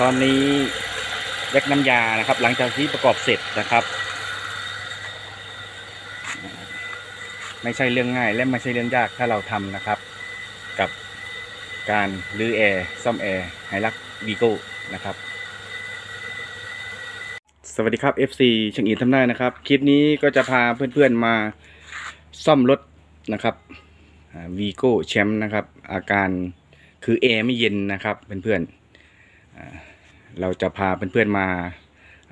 ตอนนี้แยกน้ำยานะครับ หลังจากที่ประกอบเสร็จนะครับ ไม่ใช่เรื่องง่ายและไม่ใช่เรื่องยากถ้าเราทำนะครับ กับการรื้อแอร์ซ่อมแอร์ไฮลักวีโก้นะครับ สวัสดีครับ FC ช่างอินทำได้นะครับ คลิปนี้ก็จะพาเพื่อนๆมาซ่อมรถนะครับวีโก้แชมป์นะครับ อาการคือแอร์ไม่เย็นนะครับเพื่อนๆ เราจะพาเพื่อนๆมา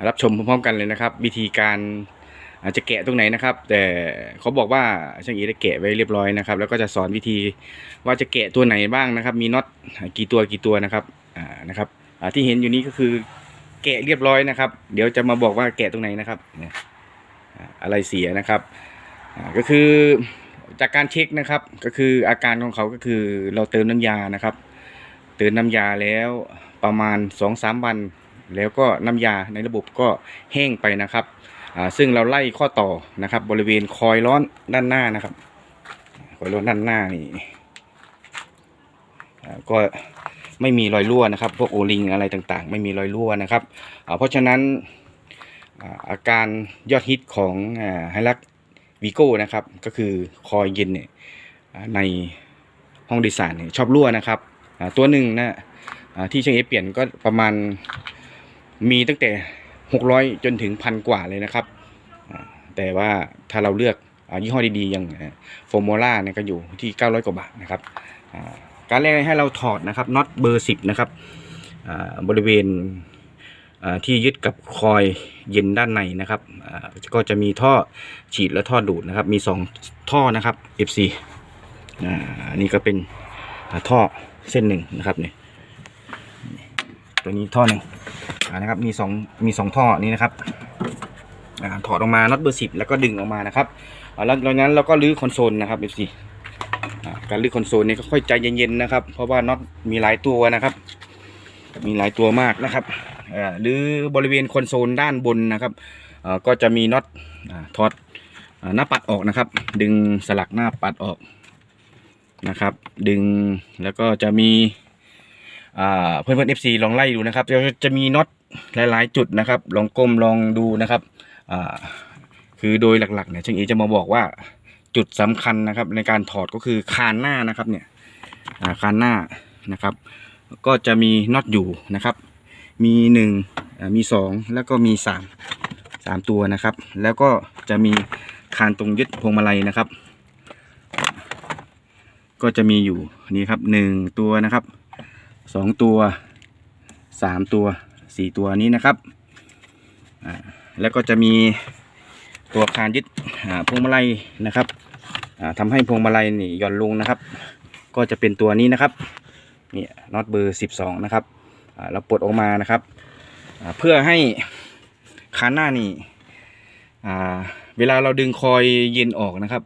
รับชมพร้อมๆกันเลยนะครับ วิธีการอาจจะแกะตรงไหนนะครับ แต่เขาบอกว่าช่างอีได้แกะไว้เรียบร้อยนะครับ แล้วก็จะสอนวิธีว่าจะแกะตัวไหนบ้างนะครับ มีน็อตกี่ตัวกี่ตัวนะครับอ่านะครับอ่าที่เห็นอยู่นี้ก็คือแกะเรียบร้อยนะครับ เดี๋ยวจะมาบอกว่าแกะตรงไหนนะครับอะไรเสียนะครับอ่าก็คือจากการเช็คนะครับ ก็คืออาการของเขาก็คือเราเติมน้ำยานะครับ ติมน้ำยาแล้วประมาณ2อสามวัน แล้วก็น้ำยาในระบบก็แห้งไปนะครับ ซึ่งเราไล่ข้อต่อนะครับบริเวณคอยร้อนด้านหน้านะครับคอยร้อนด้านหน้านี่ก็ไม่มีรอยรั่วนะครับ พวกโอลิงอะไรต่างๆ ไม่มีรอยรั่วนะครับ เพราะฉะนั้นอาการยอดฮิตของไฮลักวีโก้นะครับ ก็คือคอยเย็นเนี่ยในห้องดยสานชอบรั่วนะครับ ตัวหนึ่งนะที่เชียงเอเปลี่ยนก็ประมาณมีตั้งแต่ 600 จนถึงพันกว่าเลยนะครับ แต่ว่าถ้าเราเลือกอยี่ห้อดีๆ อย่างโฟมโมล่าเนี่ยก็อยู่ที่ 900 กว่าบาทนะครับ การแรกให้เราถอดนะครับน็อตเบอร์สิบนะครับบริเวณที่ยึดกับคอยเย็นด้านในนะครับก็จะมีท่อฉีดและท่อดูดนะครับ มี 2 ท่อนะครับ FC อันนี้ก็เป็นท่อ เส้นหนึ่งนะครับเนี่ยตัวนี้ท่อหนึ่งนะครับมีสองมีสองท่อนี้นะครับอถอดออกมาน็อตเบอร์สิบแล้วก็ดึงออกมานะครับแล้วจากนั้นเราก็รื้อคอนโซลนะครับ FC อ่การลื้อคอนโซลนี่ก็ค่อยใจเย็นๆนะครับ เพราะว่าน็อตมีหลายตัวนะครับ มีหลายตัวมากนะครับหรือบริเวณคอนโซลด้านบนนะครับก็จะมีน็อตถอดหน้าปัดออกนะครับ ดึงสลักหน้าปัดออก นะครับ ดึงแล้วก็จะมีอ่าเพื่อนๆ FC ลองไล่ดูนะครับจะจะมีน็อตหลาย ๆ จุดนะครับ ลองก้มลองดูนะครับคือโดยหลัก ๆ เนี่ยช่างเอจะมาบอกว่าจุดสำคัญนะครับ ในการถอดก็คือคานหน้านะครับเนี่ยาคานหน้านะครับ ก็จะมีน็อตอยู่นะครับ มีหนึ่งมีสองแล้วก็มีสามสามตัวนะครับ แล้วก็จะมีคานตรงยึดพวงมาลัยนะครับ ก็จะมีอยู่นี่ครับหนึ่งตัวนะครับสองตัวสามตัวสี่ตัวนี้นะครับแล้วก็จะมีตัวคานยึดพวงมาลัยนะครับอ่าทำให้พวงมาลัยนี่หย่อนลงนะครับ ก็จะเป็นตัวนี้นะครับนี่น็อตเบอร์สิบสองนะครับเราปลดออกมานะครับเพื่อให้คานหน้านี่เวลาเราดึงคอยเย็นออกนะครับ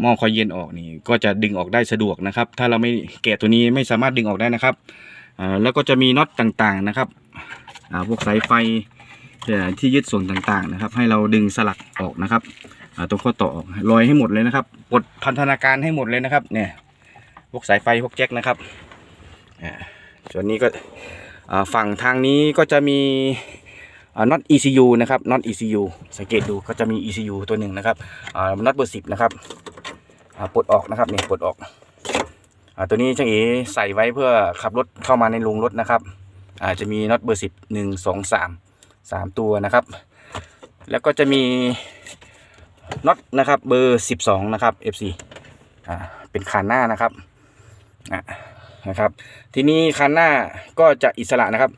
หม้อคอยเย็นออกนี่ก็จะดึงออกได้สะดวกนะครับ ถ้าเราไม่แกะตัวนี้ไม่สามารถดึงออกได้นะครับแล้วก็จะมีน็อตต่างๆนะครับพวกสายไฟที่ยึดส่วนต่างๆนะครับ ให้เราดึงสลักออกนะครับตรงข้อต่อออกลอยให้หมดเลยนะครับปลดพันธนาการให้หมดเลยนะครับ เนี่ยพวกสายไฟพวกแจ็คนะครับอ่าส่วนนี้ก็ฝั่งทางนี้ก็จะมีน็อต ECU นะครับน็อต ECU สังเกตดูก็จะมี ECU ตัวหนึ่งนะครับน็อตเบอร์สิบนะครับ ปลดออกนะครับนี่ปลดออกอตัวนี้ช่างเอใส่ไว้เพื่อขับรถเข้ามาในโรงรถนะครับอาจะมีน็อตเบอร์สิบหนึ่งสองสามสามตัวนะครับ แล้วก็จะมีน็อตนะครับเบอร์12นะครับ FC อ่าเป็นคานหน้านะครับอะนะครับ ทีนี้คานหน้าก็จะอิสระนะครับ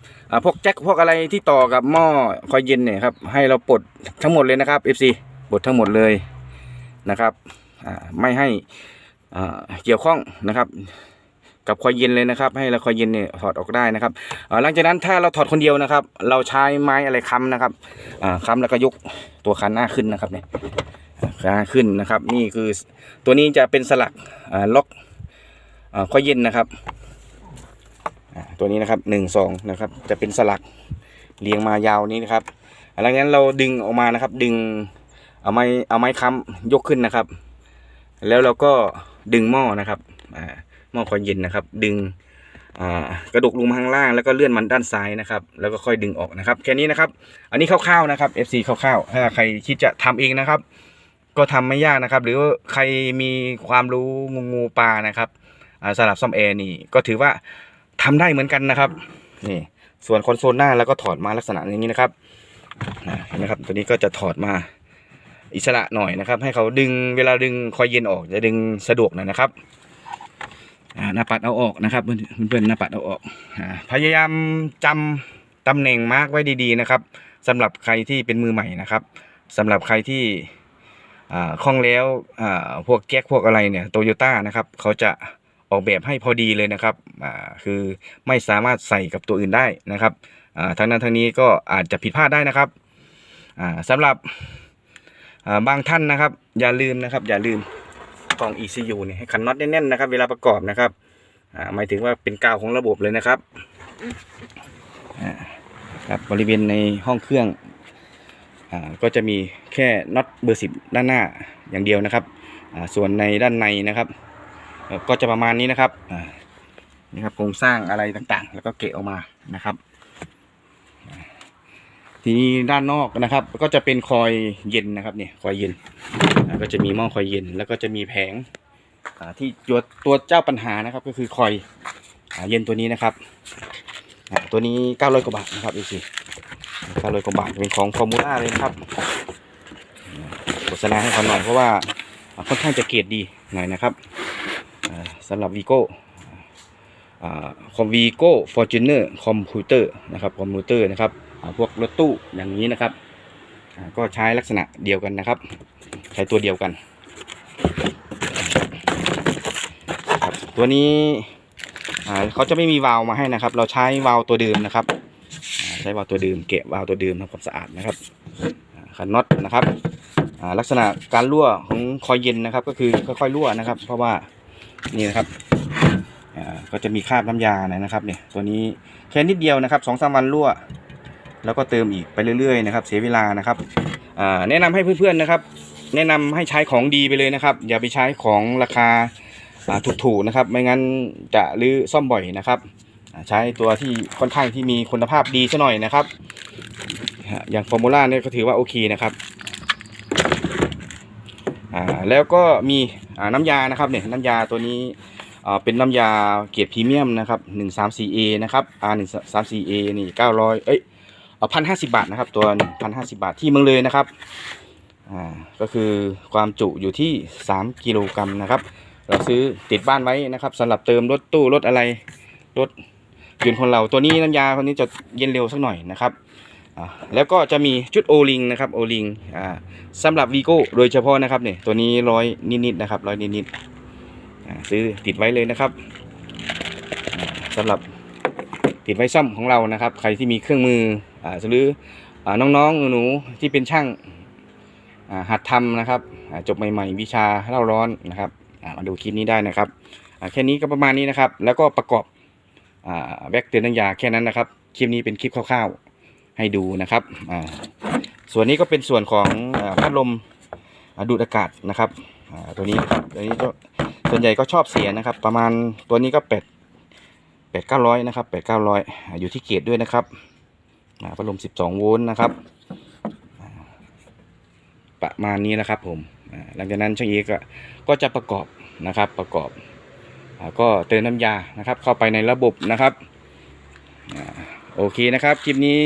พวกแจ็คพวกอะไรที่ต่อกับหม้อคอยเย็นเนี่ยครับให้เราปลดทั้งหมดเลยนะครับ FC ปลดทั้งหมดเลยนะครับ ไม่ให้เกี่ยวข้องนะครับ กับคอยเย็นเลยนะครับ ให้เราคอยเย็นเนี่ยถอดออกได้นะครับหลังจากนั้นถ้าเราถอดคนเดียวนะครับ เราใช้ไม้อะไรค้ำนะครับค้ำแล้วก็ยกตัวคานหน้าขึ้นนะครับเนี่ยขาขึ้นนะครับ นี่คือตัวนี้จะเป็นสลักล็อกอ่าข้อเย็นนะครับตัวนี้นะครับหนึ่งสองนะครับ จะเป็นสลักเรียงมายาวนี้นะครับหลังจากนั้นเราดึงออกมานะครับ ดึงเอาไม้เอาไม้ค้ำยกขึ้นนะครับ แล้วเราก็ดึงหม้อนะครับหม้อข้อเย็นนะครับ ดึงกระดกลงมาข้างล่างแล้วก็เลื่อนมันด้านซ้ายนะครับ แล้วก็ค่อยดึงออกนะครับ แค่นี้นะครับ อันนี้คร่าวๆนะครับ FC คร่าวๆถ้าใครคิดจะทำเองนะครับ ก็ทำไม่ยากนะครับ หรือว่าใครมีความรู้งูงูปลานะครับอ่าสลับซ่อมแอร์นี่ก็ถือว่าทำได้เหมือนกันนะครับนี่ส่วนคอนโซลหน้าแล้วก็ถอดมาลักษณะอย่างนี้นะครับนไหมครับ ตัวนี้ก็จะถอดมา อิสระหน่อยนะครับ ให้เขาดึงเวลาดึงคอยเย็นออกจะดึงสะดวกหน่อยนะครับหน้าปัดเอาออกนะครับเพื่อนๆหน้าปัดเอาออกอพยายามจำตำแหน่งมาร์กไว้ดีๆนะครับสำหรับใครที่เป็นมือใหม่นะครับสำหรับใครที่คล่องแล้วพวกแก๊กพวกอะไรเนี่ยโตโยต้านะครับเขาจะออกแบบให้พอดีเลยนะครับคือไม่สามารถใส่กับตัวอื่นได้นะครับอ่าทั้งนั้นทั้งนี้ก็อาจจะผิดพลาดได้นะครับอ่าสำหรับ บางท่านนะครับ อย่าลืมนะครับ อย่าลืมกล่อง ECU เนี่ยให้ขันน็อตแน่นๆนะครับ เวลาประกอบนะครับหมายถึงว่าเป็นกาวของระบบเลยนะครับครับบริเวณในห้องเครื่องอก็จะมีแค่น็อตเบอร์สิบด้านหน้าอย่างเดียวนะครับส่วนในด้านในนะครับ ก็จะประมาณนี้นะครับนี่ครับโครงสร้างอะไรต่างๆ แล้วก็เกะออกมานะครับ ทีนี้ด้านนอกนะครับ ก็จะเป็นคอยเย็นนะครับเนี่ยคอยเย็นก็จะมีหม้อคอยเย็น แล้วก็จะมีแผงที่ตัวตัวเจ้าปัญหานะครับ ก็คือคอยเย็นตัวนี้นะครับตัวนี้900กว่าบาทนะครับดูสิห้าร้อยกว่าบาทเป็นของฟอร์มูล่าเลยนะครับโฆษณาให้เขาหน่อยเพราะว่าค่อนข้างจะเกรดดีหน่อยนะครับอ่าสำหรับวีโก้คอมวีโก้ฟอร์จูเนอร์คอมพิวเตอร์นะครับคอมพิวเตอร์นะครับ พวกรถตู้อย่างนี้นะครับก็ใช้ลักษณะเดียวกันนะครับ ใช้ตัวเดียวกันครับตัวนี้เขาจะไม่มีวาล์วมาให้นะครับ เราใช้วาล์วตัวเดิมนะครับใช้วาล์วตัวเดิมเกะวาล์วตัวเดิมทำความสะอาดนะครับอ่าขันน็อตนะครับลักษณะการรั่วของคอยเย็นนะครับ ก็คือค่อยๆรั่วนะครับ เพราะว่านี่นะครับก็จะมีคราบน้ำยานะครับเนี่ยตัวนี้แค่นิดเดียวนะครับสองสามวันรั่ว แล้วก็เติมอีกไปเรื่อยๆนะครับ เสียเวลานะครับแนะนำให้เพื่อนๆนะครับ แนะนำให้ใช้ของดีไปเลยนะครับ อย่าไปใช้ของราคาถูกๆนะครับ ไม่งั้นจะรื้อซ่อมบ่อยนะครับ ใช้ตัวที่ค่อนข้างที่มีคุณภาพดีซะหน่อยนะครับ อย่างฟอร์มูล่าเนี่ยก็ถือว่าโอเคนะครับแล้วก็มีน้ำยานะครับเนี่ยน้ำยาตัวนี้เป็นน้ำยาเกรดพรีเมียมนะครับ 134A นะครับ R 134A นี่900 เอ้ย พันห้าสิบาทนะครับ ตัวพันห้าสิบาทที่เมืองเลยนะครับอ่าก็คือความจุอยู่ที่3กิโลกรัมนะครับ เราซื้อติดบ้านไว้นะครับสำหรับเติมรถตู้รถอะไรรถยืนคนเราตัวนี้น้ำยาคนนี้จะเย็นเร็วสักหน่อยนะครับอ่าแล้วก็จะมีชุดโอลิงนะครับโอลิงอ่าสำหรับวีโก้โดยเฉพาะนะครับเนี่ยตัวนี้ร้อยนิดๆนะครับร้อยนิดๆอ่าซื้อติดไว้เลยนะครับอ่าสำหรับติดไว้ซ่อมของเรานะครับ ใครที่มีเครื่องมือ หรืออ่าน้องๆหนูๆที่เป็นช่างหัดทำนะครับจบใหม่ๆวิชาเล่าร้อนนะครับมาดูคลิปนี้ได้นะครับแค่นี้ก็ประมาณนี้นะครับ แล้วก็ประกอบอแบกเตือนน้ำยาแค่นั้นนะครับ คลิปนี้เป็นคลิปคร่าวๆให้ดูนะครับอ่าส่วนนี้ก็เป็นส่วนของอพัดลมดูดอากาศนะครับอ่าตัวนี้ครับตัวนี้ก็ส่วนใหญ่ก็ชอบเสียนะครับ ประมาณตัวนี้ก็แปดแปดเก้าร้อยนะครับแปดเก้าร้อยอยู่ที่เกรดด้วยนะครับ พัดลมสิบสองโวลต์นะครับ ประมาณนี้นะครับผมหลังจากนั้นช่างเอกก็ก็จะประกอบนะครับประกอบก็เติมน้ำยานะครับ เข้าไปในระบบนะครับโอเคนะครับ คลิปนี้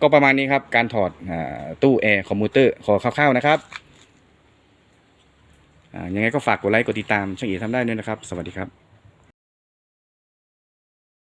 ก็ประมาณนี้ครับ การถอดตู้แอร์คอมพิวเตอร์ขอคร่าวๆนะครับอ่ายังไงก็ฝากกดไลค์กดติดตามช่างเอ๋ทำได้ด้วยนะครับ สวัสดีครับ